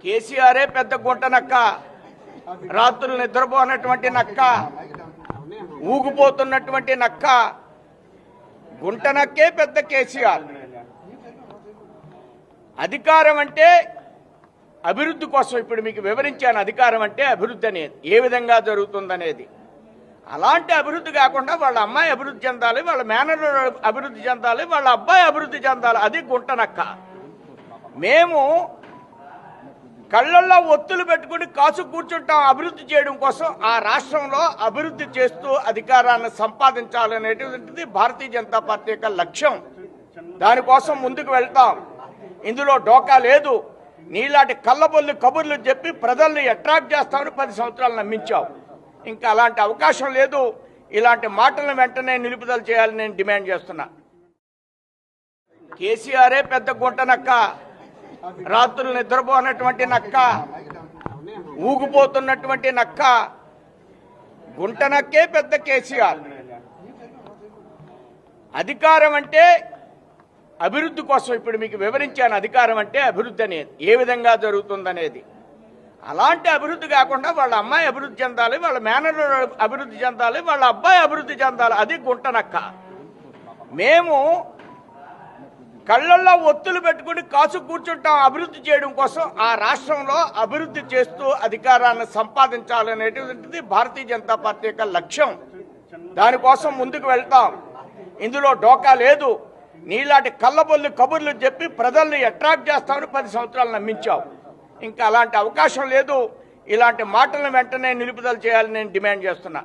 కేసీఆరే పెద్ద గుంట నక్క. రాత్రులు నిద్రపోనటువంటి నక్క. ఊగిపోతున్నటువంటి నక్క. గుంట నక్కే పెద్ద కేసీఆర్. అధికారం అంటే అభివృద్ధి కోసం ఇప్పుడు మీకు వివరించాను. అధికారం అంటే అభివృద్ధి అనేది ఏ విధంగా జరుగుతుందనేది. అలాంటి అభివృద్ధి కాకుండా వాళ్ళ అమ్మాయి అభివృద్ధి చెందాలి వాళ్ళ మేనర్ అభివృద్ధి చెందాలి వాళ్ళ అబ్బాయి అభివృద్ధి చెందాలి. అది గుంటనక్క మేము కళ్ళల్లో ఒత్తులు పెట్టుకుని కాసు కూర్చుంటాం అభివృద్ధి చేయడం కోసం ఆ రాష్ట్రంలో అభివృద్ధి చేస్తూ అధికారాన్ని సంపాదించాలనేటువంటిది భారతీయ జనతా పార్టీ యొక్క లక్ష్యం. దానికోసం ముందుకు వెళ్తాం. ఇందులో డోకా లేదు. నీలాంటి కళ్ళబొల్లి కబుర్లు చెప్పి ప్రజల్ని అట్రాక్ట్ చేస్తామని పది సంవత్సరాలు నమ్మించావు ఇంకా అలాంటి అవకాశం లేదు. ఇలాంటి మాటలను వెంటనే నిలుపుదల చేయాలని నేను డిమాండ్ చేస్తున్నా. కేసీఆరే పెద్ద గుంటనక్క. రాత్రులు నిద్రపోనటువంటి నక్క ఊగిపోతున్నటువంటి నక్క గుంట నక్కే పెద్ద కేసీఆర్. అధికారం అంటే అభివృద్ధి కోసం ఇప్పుడు మీకు వివరించాను అధికారం అంటే అభివృద్ధి అనేది ఏ విధంగా జరుగుతుందనేది. అలాంటి అభివృద్ధి కాకుండా వాళ్ళ అమ్మాయి అభివృద్ధి చెందాలి వాళ్ళ మేనర్ అభివృద్ధి చెందాలి వాళ్ళ అబ్బాయి అభివృద్ధి చెందాలి అది గుంటనక్క మేము కళ్ళల్లో ఒత్తులు పెట్టుకుని కాసు కూర్చుంటాం అభివృద్ధి చేయడం కోసం ఆ రాష్ట్రంలో అభివృద్ధి చేస్తూ అధికారాన్ని సంపాదించాలనేటువంటిది భారతీయ జనతా పార్టీ యొక్క లక్ష్యం. దానికోసం ముందుకు వెళ్తాం. ఇందులో డోకా లేదు. నీలాంటి కళ్ళబొల్లి కబుర్లు చెప్పి ప్రజల్ని అట్రాక్ట్ చేస్తామని పది సంవత్సరాలు నమ్మించావు ఇంకా అలాంటి అవకాశం లేదు. ఇలాంటి మాటలను వెంటనే నిలుపుదల చేయాలని నేను డిమాండ్ చేస్తున్నా.